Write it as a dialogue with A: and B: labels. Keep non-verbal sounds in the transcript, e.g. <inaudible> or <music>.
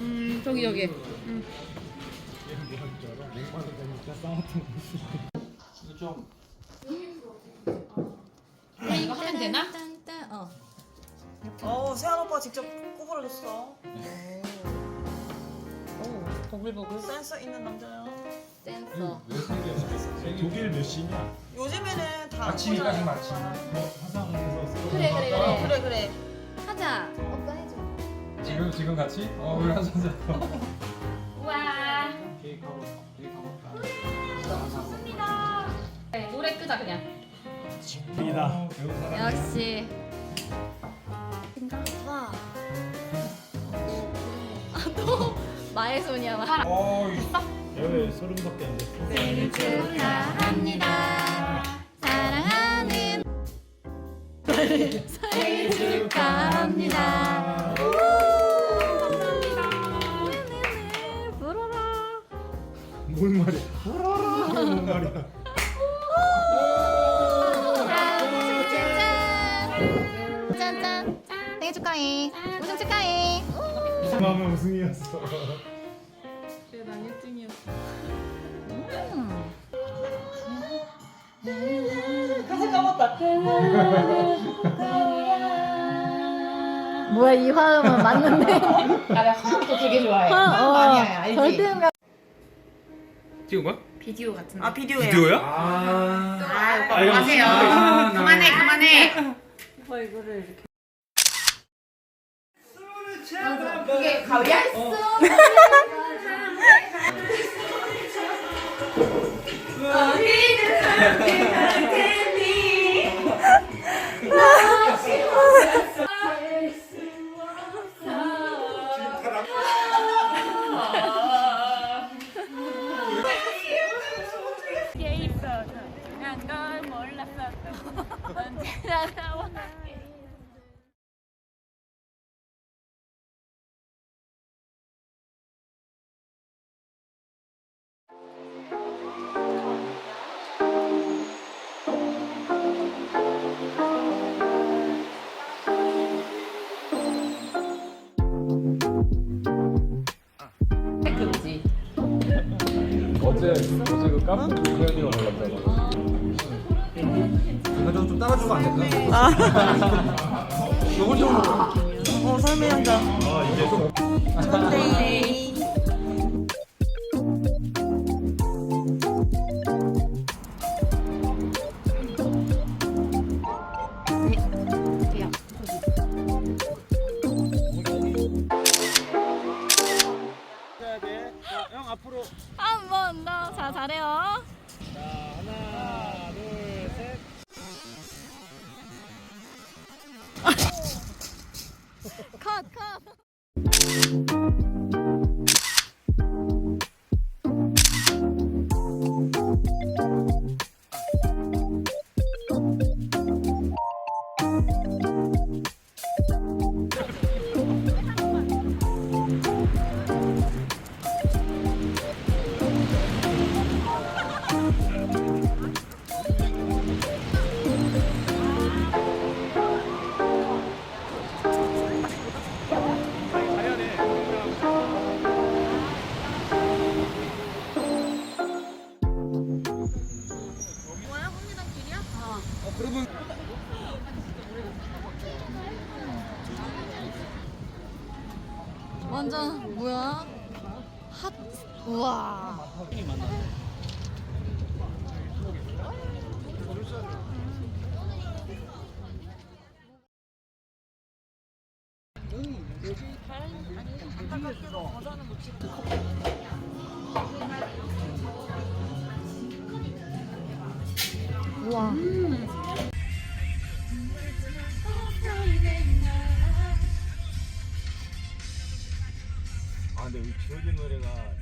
A: 음 저기 저기. 음. 이거 하면 되나? 어.
B: 어, 세안 오빠 직접 구부러줬어.
A: 오 보글보글
B: 센스 있는 남자야.
A: 댄서.
C: 독일 몇 시냐?
B: 요즘에는 다
C: 아침이까지. 아침. 화상에서 쓰러
A: 그래, 그래,
B: 어,
A: 그래.
B: 그래 그래.
A: 하자. 오빠 해줘.
C: 지금 지금 같이? 어 우리. <laughs>
A: 우와.
C: 케이크하고 케이크하고.
A: 좋습니다. 네, 노래 끄자 그냥.
C: 사람.
A: 역시.
D: 와. 또 <laughs> 마의 소녀 와.
C: 어. 왜 서른밖에 안 됐어?
D: 생일 축하 생일 축하합니다. 불어라.
C: 뭔 말이야? 뭔 말이야?
D: 짠. 짠짠. 생일 축하해. 우승 축하해.
C: 마음은 우승이었어.
B: 가사 까먹다.
D: 뭐야 이 화음은 맞는데? <laughs>
A: 아, 나 화음도 되게 좋아해.
D: 어,
A: 아니야, 알지?
D: 절대 음감.
C: 찍은 거야?
A: 비디오 같은데.
B: 아 비디오예요.
C: 비디오야? 아.
A: 아, 오빠
C: 아, 이거
A: 그만해요.
C: 아, 나-
A: 그만해, 그만해. 그게 가위야? 그지.
C: 어제 어제 그 카페 우연히가 몰랐잖아. 나좀 좀 따라주면 안 될까? 너무 좀.
B: 어 삶의 현장.
C: 아 이게 좀.
B: 네.
C: 해야 자, 형 앞으로.
D: 한 번 더. 자 잘해요.
C: 자 하나 둘 셋.
D: 컷 컷. 완전 뭐야? 핫. 우와. 우와.
C: 근데 우리 지효진 노래가